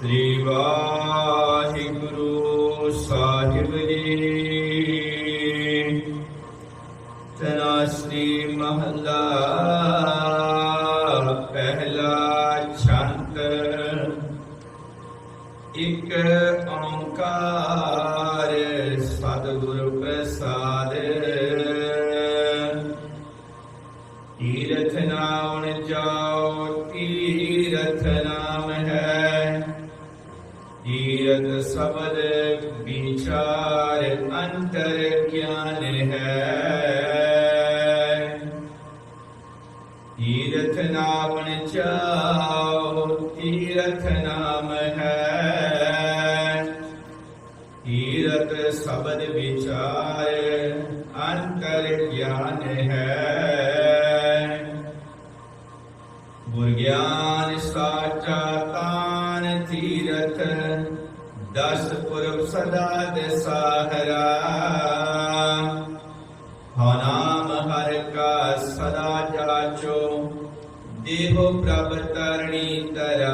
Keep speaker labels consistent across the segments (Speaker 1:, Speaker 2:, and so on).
Speaker 1: ਸ੍ਰੀ ਵਾਹਿਗੁਰੂ ਸਾਹਿਬ ਜੀ। ਤਨਾਸਰੀ ਮਹਲਾ ਪਹਿਲਾ ਛੰਤ ਇੱਕ ਓੰਕਾਰ ਸਤਿਗੁਰ ਪ੍ਰਸਾਦ ਸ਼ਬਦ ਵਿਚਾਰ ਅੰਤਰ ਗਿਆਨ ਹੈ। ਤੀਰਥ ਨਾਮ ਜਾਓ ਤੀਰਥ ਨਾਮ ਹੈ। ਤੀਰਥ ਸ਼ਬਦ ਵਿਚਾਰ ਅੰਤਰ ਗਿਆਨ ਹੈ। ਗੁਰ ਗਿਆਨ ਸਾਚਾ ਤਾਨ ਦਸ ਪੁਰਬ ਸਦਾ ਦਸਾਹਰਾ ਹਉ ਨਾਮ ਹਰ ਕਾ ਸਦਾ ਜਾਚੋ ਦੇਹੋ ਪ੍ਰਭ ਤਰਣੀ ਤਰਾ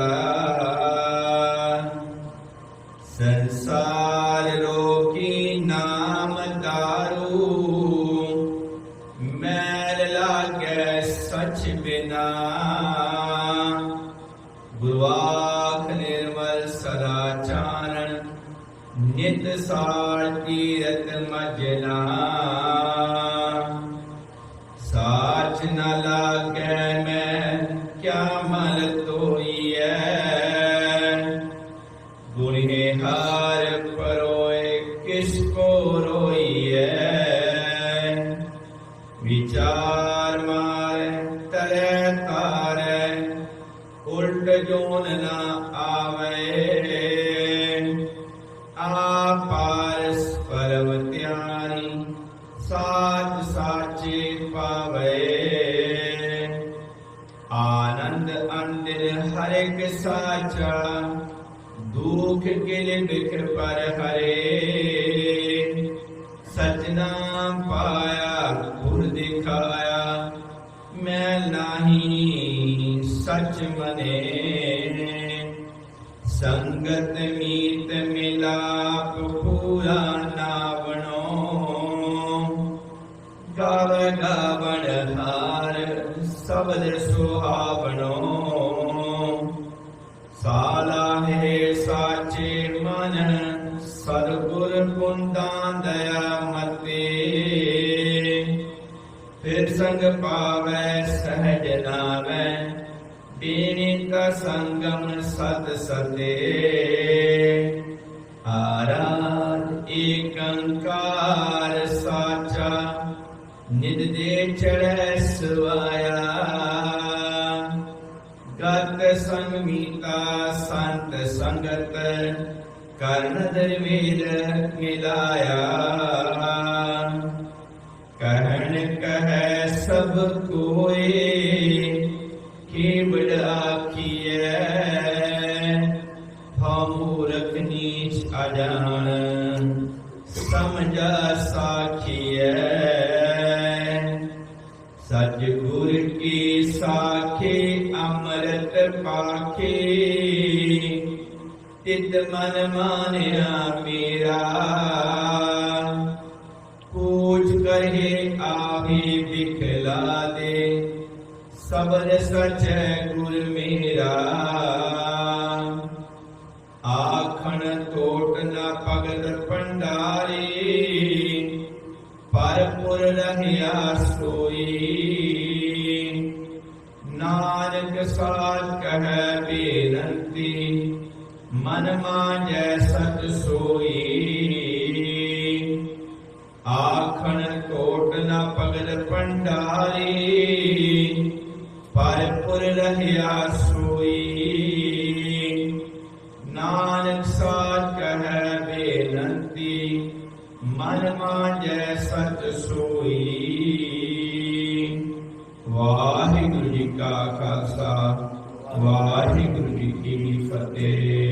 Speaker 1: ਸੰਸਾਰ ਰੋਕੀ ਨਾਮ ਦਾਰੂ ਮੈਲ ਲਾਗੈ ਸਚ ਬਿਨਾ ਗੁਰਵਾਖ ਨਿਤ ਸਾਰ ਤੀਰਤ ਮਜਨਾ ਸਾਚ ਨ ਲਾਗੈ ਮੈਂ ਕਿਆ ਮਲ ਤੋਈਐ ਗੁਣੇ ਹਾਰ ਪਰੋਏ ਕਿਸ ਕੋ ਰੋਈਐ ਵਿਚਾਰ ਮਾਰੇ ਤਰੇ ਤਾਰੇ ਉਲਟ ਜੋਨ ਨਾ ਆਵੇ ਆਪਾਰਸ ਪਰਮ ਧਿਆਨੀ ਸਾਚ ਸਾਚੇ ਪਾਵੇ ਆਨੰਦ ਅੰਦਰ ਹਰ ਇੱਕ ਸਾਚਾ ਦੁਖ ਕਿਲ ਬਿਖ ਪਰ ਹਰੇ ਸਜਣਾ ਪਾਇਆ ਗੁਰ ਦਿਖਾਇਆ ਮੈਂ ਨਹੀਂ ਸਚ ਮਨੇ ਸੰਗਤ ਮੀਤ ਮਿਲਾਪ ਪੂਰਾ ਨਾ ਬਣੋ ਗਾਵ ਗਾਵਣ ਹਾਰ ਸਬਦ ਸੁਹਾਵਣੋ। ਸਾਲਾ ਹੈ ਸਾਚੇ ਮਨ ਸਤਿਗੁਰ ਕੁੰਦਾਂ ਦਇਆ ਮਤੇ। ਫਿਰ ਸੰਗ ਪਾਵੈ ਸਹਿਜ ਨਾਮੈ ਬੀਣੀ ਕਾ ਸੰਗਮ ਸਤ ਸਤੇ ਆਰਾਧ ਏਕੰਕਾਰ ਸਾਚਾ ਨਿਦ ਦੇ ਚੜੈ ਸਵਾਇਆ। ਗਤ ਸੰਮੀਤਾ ਸੰਤ ਸੰਗਤ, ਕਰਨ ਦਰਵੇਦ ਮਿਲਾਇਆ। ਕਹਿਣ ਕਹੈ ਸਭ ਕੋਏ ਕੇਵੜ ਆਖੀਐ ਹਮੂਰਖ ਨੀਚ ਅਜਾਣ ਸਮਝਾ ਸਾਖੀਐ ਸਚ ਗੁਰ ਕੀ ਸਾਖੀ ਅੰਮ੍ਰਿਤ ਪਾਖੇ। ਤਿਤ ਮਨ ਮਾਨਿਆ ਮੇਰਾ ਪੂਜ ਕਰੇ ਆਹੀ ਵਿਖਲਾ ਦੇ। ਸਬਰ ਸਚ ਗੁਰ ਮੇਰਾ। ਆਖਣ ਟੋਟ ਨਾ ਭਗਤ ਭੰਡਾਰੀ ਪਰਪੁਰ ਰਹਿਆ ਸੋਈ। ਨਾਨਕ ਸਾਧ ਕਹੈ ਬੇਨੰਤੀ, ਮਨ ਮਾਂਜੈ ਸਤ ਸੋਈ। ਆਖਣ ਟੋਟ ਨਾ ਭਗਤ ਭੰਡਾਰੀ ਭਰਪੁਰ ਰਹਿਆ ਸੋਈ। ਨਾਨਕ ਸਾਚ ਕਹੈ ਬੇਨਤੀ, ਮਨ ਮਾਜੈ ਸਤ ਸੋਈ। ਵਾਹਿਗੁਰੂ ਜੀ ਕਾ ਖਾਲਸਾ, ਵਾਹਿਗੁਰੂ ਜੀ ਕੀ ਫਤਿਹ।